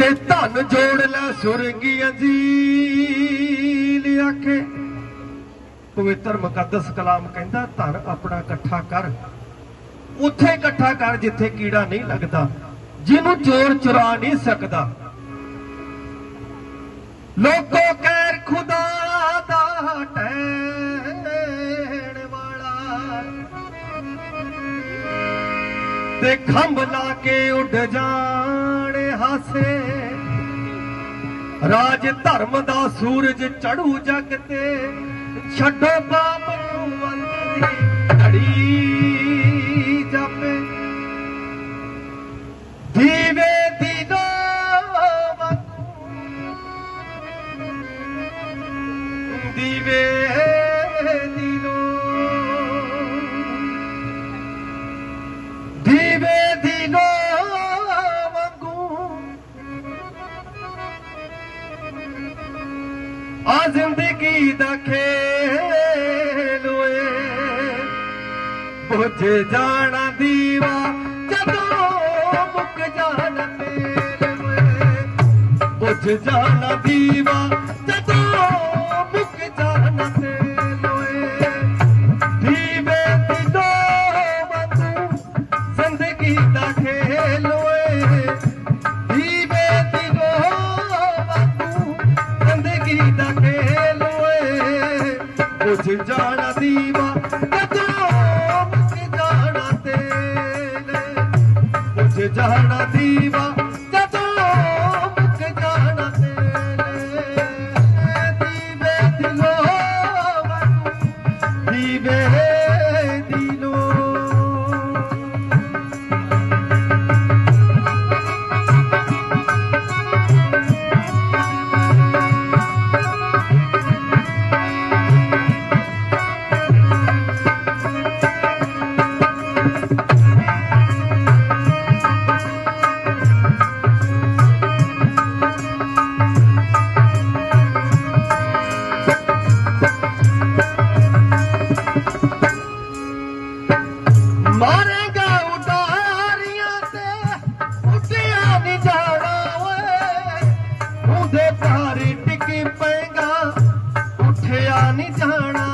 ਤੇ ਧਨ ਜੋੜ ਲੈ ਸੁਰਗੀਆਂ ਜੀ ਆਖੇ ਪਵਿੱਤਰ ਮੁਕੱਦਸ ਕਲਾਮ ਕਹਿੰਦਾ, ਧਨ ਆਪਣਾ ਇਕੱਠਾ ਕਰ। ਉੱਥੇ ਇਕੱਠਾ ਕਰ ਜਿੱਥੇ ਕੀੜਾ ਨਹੀਂ ਲੱਗਦਾ, ਜਿਹਨੂੰ ਚੋਰ ਚੁਰਾ ਨਹੀਂ ਸਕਦਾ। ਲੋਕੋ ਕਹਿਰ ਖੁਦਾ ਦਾ ਟਹਿਣ ਵਾਲਾ। ਤੇ ਖੰਭ ਲਾ ਕੇ ਉੱਡ ਜਾ। ਹਾਸੇ ਰਾਜ ਧਰਮ ਦਾ ਸੂਰਜ ਚੜੂ ਜਗ ਤੇ, ਛੱਡੋ ਪਾਪ ਨੂੰ ਅੰਤ ਦੀ ਘੜੀ ਜਾਪੇ। ਦੀਵੇ ਦੀਨੋ ਦੀਵੇ ਦੀਨੋ ਆ ਜ਼ਿੰਦਗੀ ਦਾ ਖੇਲ ਓਏ ਬੁੱਝ ਜਾਣਾ ਦੀਵਾ ਜਦੋਂ ਮੁੱਕ ਜਾਣਾ ਤੇਲ ਓਏ ਬੁੱਝ ਜਾਣਾ ਦੀਵਾ ਜਦੋਂ ਮੁੱਕ ਬੁੱਝ ਜਾਣਾ ਦੀਵਾ ਜਦੋਂ ਮੁੱਕ ਜਾਣਾ ਤੇਲ? ਬੁੱਝ ਜਾਣਾ ਮਾਰੇਗਾ ਉਡਾਰੀਆਂ ਤੇ ਉੱਡਿਆ ਨਹੀਂ ਜਾਣਾ ਓਏ। ਉਹਦੇ ਭਾਰੀ ਟਿੱਕੀ ਪੈਗਾ ਉੱਠਿਆ ਨਹੀਂ ਜਾਣਾ।